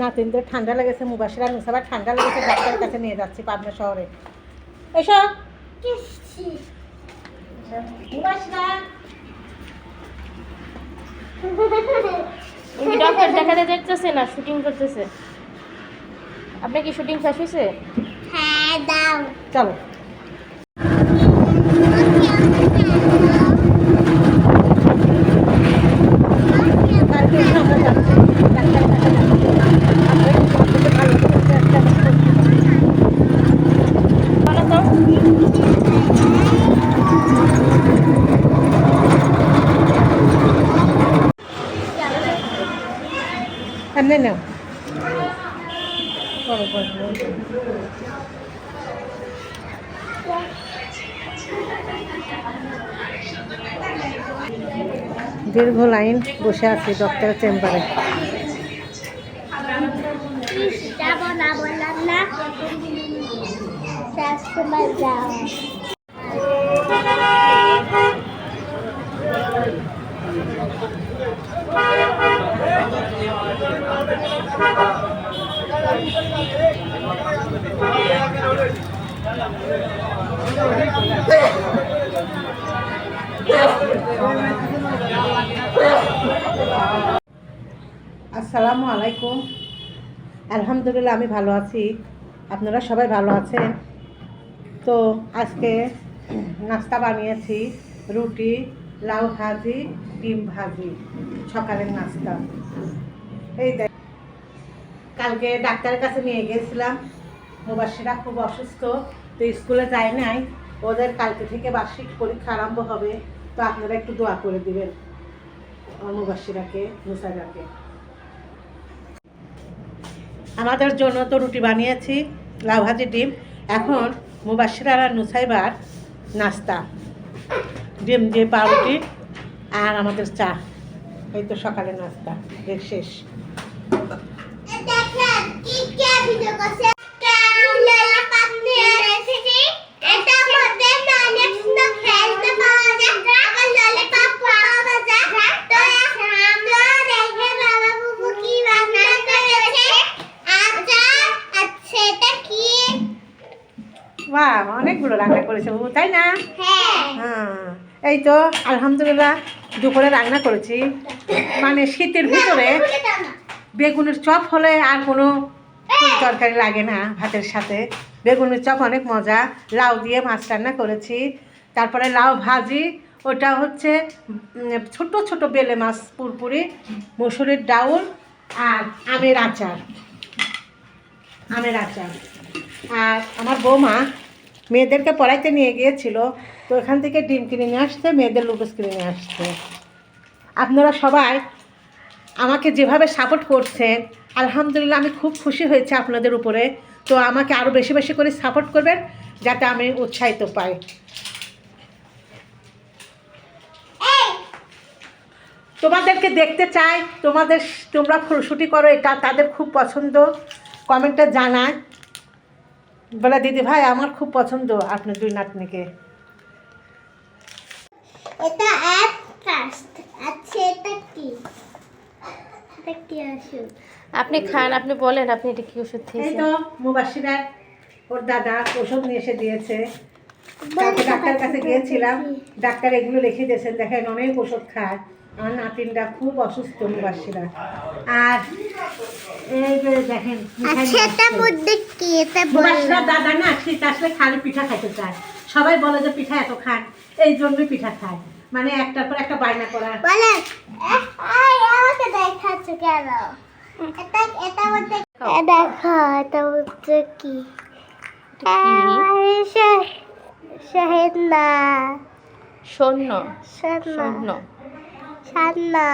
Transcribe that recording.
নাতিনদের ঠান্ডা লেগেছে মুবাসিরা নুসাবার ঠান্ডা লেগেছে ডাক্তারের কাছে নিয়ে যাচ্ছি পাবনা শহরে। এসো। ডক্টর দেখাতে দেখতেছে না শুটিং করতেছে। আপনার কি শুটিং শেষ হয়েছে হ্যাঁ দাও। চলো কালকে এসে আমরা যাচ্ছি ডাক্তারের কাছে যাচ্ছি আপনারা কি সবথেকে ভালো করে একটা বলো তো সামনে নাও বড়। দীর্ঘ লাইন বসে আছি ডক্টরের চেম্বারে যাব না বললাম না। আসসালামু আলাইকুম। আলহামদুলিল্লাহ, আমি ভালো আছি। আপনারা সবাই ভালো আছেন? তো আজকে নাস্তা বানিয়েছি, রুটি, লাউ ভাজি, ডিম ভাজি, সকালের নাস্তা। এই দেখ কালকে ডাক্তারের কাছে নিয়ে গিয়েছিলাম মুবাসীরা খুব অসুস্থ, তো স্কুলে যায় নাই। ওদের কালকে থেকে বার্ষিক পরীক্ষা আরম্ভ হবে, তো আপনারা একটু দোয়া করে দিবেন। আমার মুবাসীরাকে মুসাইরাকে। আমাদের জন্য তো রুটি বানিয়েছি লাউ ভাজি ডিম। এখন মুবাসিরার আর নুসাইবার নাস্তা। ডিম দিয়ে পাউরুটি আর আমাদের চা। এই তো সকালের নাস্তা শেষ। কি রান্না করেছে? এটা কি? বা অনেকগুলো রান্না করেছে বাবু তাই না? হ্যাঁ। হ্যাঁ এই তো আলহামদুলিল্লাহ দুপুরে রান্না করেছি। মানে শীতের ভিতরে বেগুনের চপ হলে আর কোনো তরকারি লাগে না ভাতের সাথে। বেগুনের চপ অনেক মজা। লাউ দিয়ে মাছ রান্না করেছি। তারপরে লাউ ভাজি। ওটা হচ্ছে ছোট ছোট বেলে মাছ, পুরপুরি, মসুরের ডাউল আর আমের আচার। আমের আচার। আর আমার বৌমা মেয়েদেরকে পড়াইতে নিয়ে গিয়েছিল। তো এখান থেকে ডিম কিনে নিয়ে আসতে মেয়েদের লুডুস কিনে নিয়ে আসতে আপনারা সবাই আমাকে যেভাবে সাপোর্ট করছেন আলহামদুলিল্লাহ আমি খুব খুশি হয়েছে আপনাদের উপরে। তো আমাকে আরও বেশি বেশি করে সাপোর্ট করবেন যাতে আমি উৎসাহিত পাই। তোমাদেরকে দেখতে চাই তোমাদের তোমরা ফুলশুটি করো এটা তাদের খুব পছন্দ। কমেন্টে জানায়। বলে দিদি ভাই আমার খুব পছন্দ আপনার দুই নাতনিকে। এটা অ্যাপ আচ্ছা এটা কি? আপনি খান আপনি বলেন আপনি এটা কি ওষুধ এই খেয়েছেন? তো মুবাসিরা ওর দাদা ওষুধ নিয়ে এসে দিয়েছে। ডাক্তার কাছে গিয়েছিলাম ডাক্তার এগুলো লিখে দিয়েছেন দেখেন অনেক ওষুধ খায়। আমার নাতিনটা খুব অসুস্থ মুবাসিরা। আর এই যে দেখেন আচ্ছা দাদা না শীত আসলে খালি পিঠা খাইতে চায়। সবাই বলে যে পিঠা এত খান এই জন্যই পিঠা খায়। মানে একটার পর একটা বায়না করা। আমাকে দেখাচ্ছ কেন? এটা এটা মধ্যে দেখো এটা হচ্ছে কি? শাহেদ না। শূন্য। শূন্য। শূন্য। সান্না